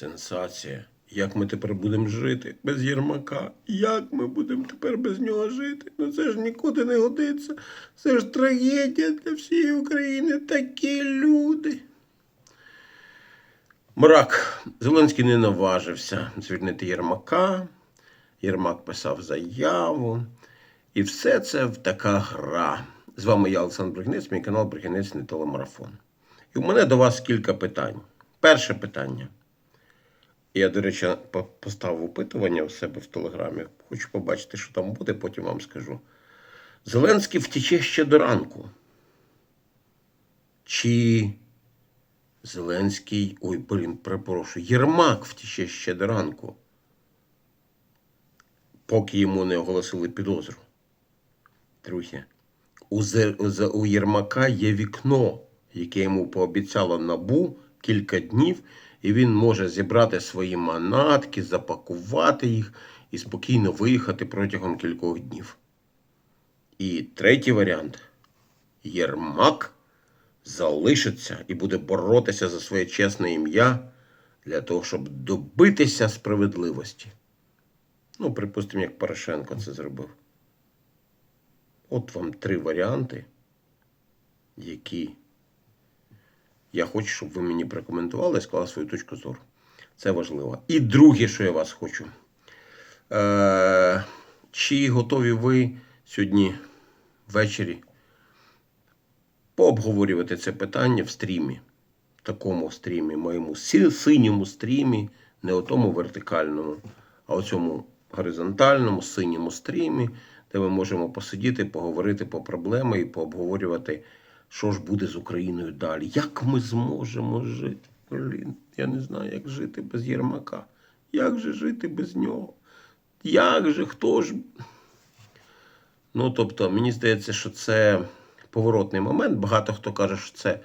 Сенсація. Як ми тепер будемо жити без Єрмака? Як ми будемо тепер без нього жити? Ну це ж нікуди не годиться. Це ж трагедія для всієї України. Такі люди. Мрак. Зеленський не наважився звільнити Єрмака. Єрмак писав заяву. І все це в така гра. З вами я, Олександр Бригнець, мій канал Бригнець не телемарафон. І у мене до вас кілька питань. Перше питання. Я, до речі, по- поставив опитування у себе в Телеграмі. Хочу побачити, що там буде, потім вам скажу. Зеленський втече ще до ранку. Чи Зеленський. Ой, блін, перепрошую. Єрмак втече ще до ранку. Поки йому не оголосили підозру. Друзі, у, Зе- у Зе- у Єрмака є вікно, яке йому пообіцяло набу кілька днів, і він може зібрати свої манатки, запакувати їх і спокійно виїхати протягом кількох днів. І третій варіант: Єрмак залишиться і буде боротися за своє чесне ім'я для того, щоб добитися справедливості. Ну, припустимо, як Порошенко це зробив. От вам три варіанти, які я хочу, щоб ви мені прокоментували і сказали свою точку зору. Це важливо. І друге, що я вас хочу. Е, чи готові ви сьогодні ввечері пообговорювати це питання в стрімі? В такому стрімі, моєму синьому стрімі, не у тому вертикальному, а у цьому горизонтальному синьому стрімі, де ми можемо посидіти, поговорити по проблеми і пообговорювати, що ж буде з Україною далі. Як ми зможемо жити? Блін, я не знаю, як жити без Єрмака. Як же жити без нього? Як же хто ж? Ну, тобто, мені здається, що це поворотний момент. Багато хто каже, що це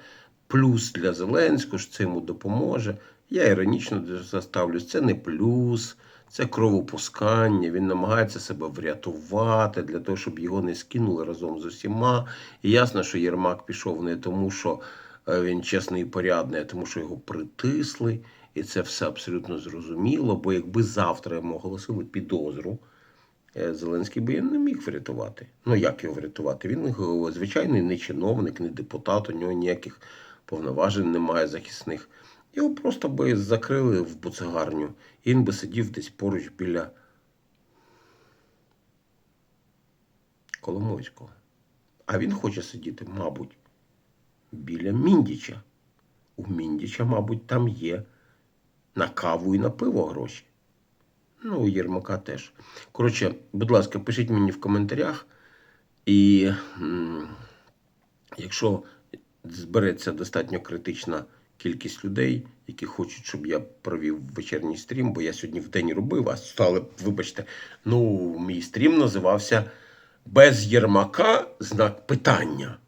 плюс для Зеленського, що це йому допоможе. Я іронічно заставлюсь, це не плюс, це кровопускання. Він намагається себе врятувати для того, щоб його не скинули разом з усіма. І ясно, що Єрмак пішов не тому, що е, він чесний і порядний, а тому, що його притисли. І це все абсолютно зрозуміло. Бо якби завтра йому оголосили підозру, Е, Зеленський би не міг врятувати. Ну як його врятувати? Він е, звичайний не чиновник, не депутат, у нього ніяких повноважень немає захисних. Його просто би закрили в буцегарню, і він би сидів десь поруч біля Коломойського. А він хоче сидіти, мабуть, біля Міндіча. У Міндіча, мабуть, там є на каву і на пиво гроші. Ну, у Єрмака теж. Коротше, будь ласка, пишіть мені в коментарях. І якщо збереться достатньо критична кількість людей, які хочуть, щоб я провів вечірній стрім, бо я сьогодні в день робив, а стали, вибачте, ну, мій стрім називався Без Єрмака знак питання.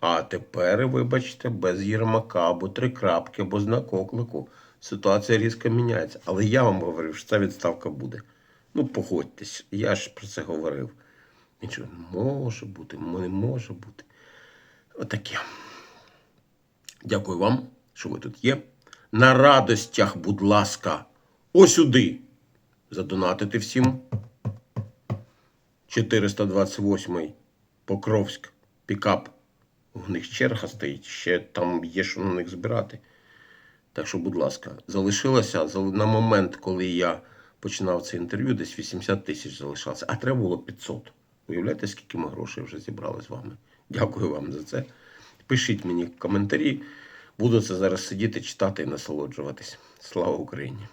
А тепер, вибачте, без Єрмака або три крапки, або знак оклику. Ситуація різко міняється. Але я вам говорив, що ця відставка буде. Ну, погодьтесь, я ж про це говорив. Нічого, може бути, не може бути. Отаке. Дякую вам, що ви тут є. На радостях, будь ласка, осюди задонатити всім. 428 Покровськ, пікап. У них черга стоїть, ще там є що на них збирати. Так що, будь ласка, залишилося на момент, коли я починав це інтерв'ю, десь 80 тисяч залишалося, а треба було 500. Уявляєте, скільки ми грошей вже зібрали з вами? Дякую вам за це. Пишіть мені коментарі. Буду це зараз сидіти, читати і насолоджуватись. Слава Україні!